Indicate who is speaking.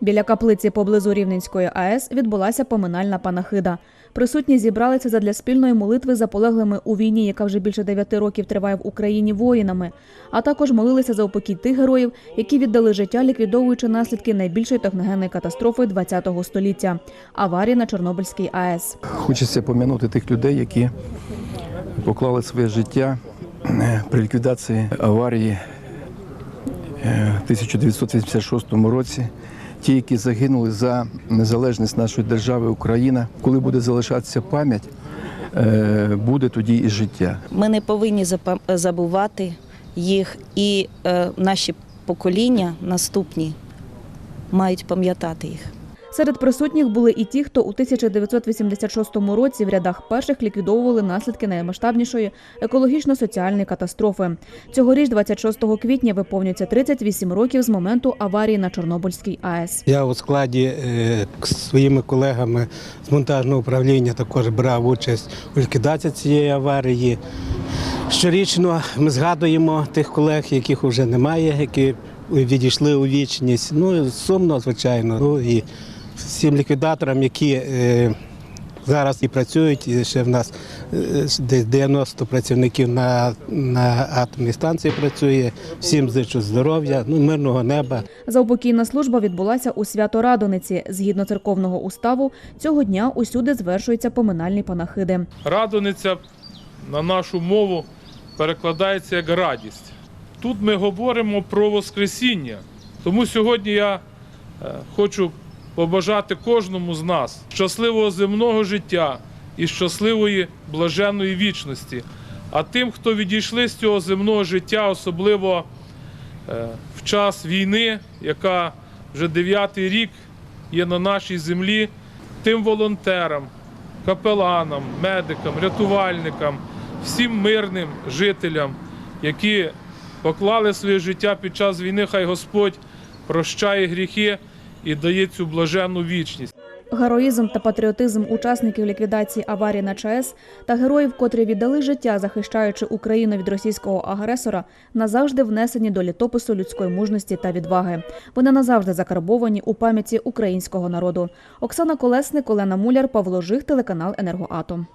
Speaker 1: Біля каплиці поблизу Рівненської АЕС відбулася поминальна панахида. Присутні зібралися задля спільної молитви за полеглими у війні, яка вже більше дев'яти років триває в Україні воїнами, а також молилися за упокій тих героїв, які віддали життя, ліквідовуючи наслідки найбільшої техногенної катастрофи ХХ століття аварії на Чорнобильській АЕС.
Speaker 2: Хочеться пом'янути тих людей, які поклали своє життя е, при ліквідації аварії е, в 1986 році. Ті, які загинули за незалежність нашої держави Україна, коли буде залишатися пам'ять, е, буде тоді і життя.
Speaker 3: Ми не повинні забувати їх, і е, наші покоління наступні мають пам'ятати їх.
Speaker 1: Серед присутніх були і ті, хто у 1986 році в рядах перших ліквідовували наслідки наймасштабнішої екологічно-соціальної катастрофи. Цьогоріч, 26 квітня, виповнюється 38 років з моменту аварії на Чорнобильській АЕС.
Speaker 4: Я у складі е, з своїми колегами з монтажного управління також брав участь у ліквідації цієї аварії. Щорічно ми згадуємо тих колег, яких вже немає, які відійшли у вічність. Ну сумно, звичайно. Ну і всім ліквідаторам, які е, зараз і працюють, і ще в нас е, десь 90 працівників на, на атомній станції працює. Всім зичу здоров'я, ну мирного неба.
Speaker 1: Заупокійна служба відбулася у свято Радониці. Згідно церковного уставу, цього дня усюди звершуються поминальні панахиди.
Speaker 5: Радониця на нашу мову перекладається як радість. Тут ми говоримо про Воскресіння. Тому сьогодні я е, хочу побажати кожному з нас щасливого земного життя і щасливої блаженної вічності. А тим, хто відійшли з цього земного життя, особливо е, в час війни, яка вже дев'ятий рік є на нашій землі, тим волонтерам, капеланам, медикам, рятувальникам, всім мирним жителям, які поклали своє життя під час війни, хай Господь прощає гріхи і дає цю блаженну вічність.
Speaker 1: Героїзм та патріотизм учасників ліквідації аварії на ЧАЕС та героїв, котрі віддали життя, захищаючи Україну від російського агресора, назавжди внесені до літопису людської мужності та відваги. Вони назавжди закарбовані у пам'яті українського народу. Оксана Колесник, Олена Муляр, Павло Жих, телеканал Енергоатом.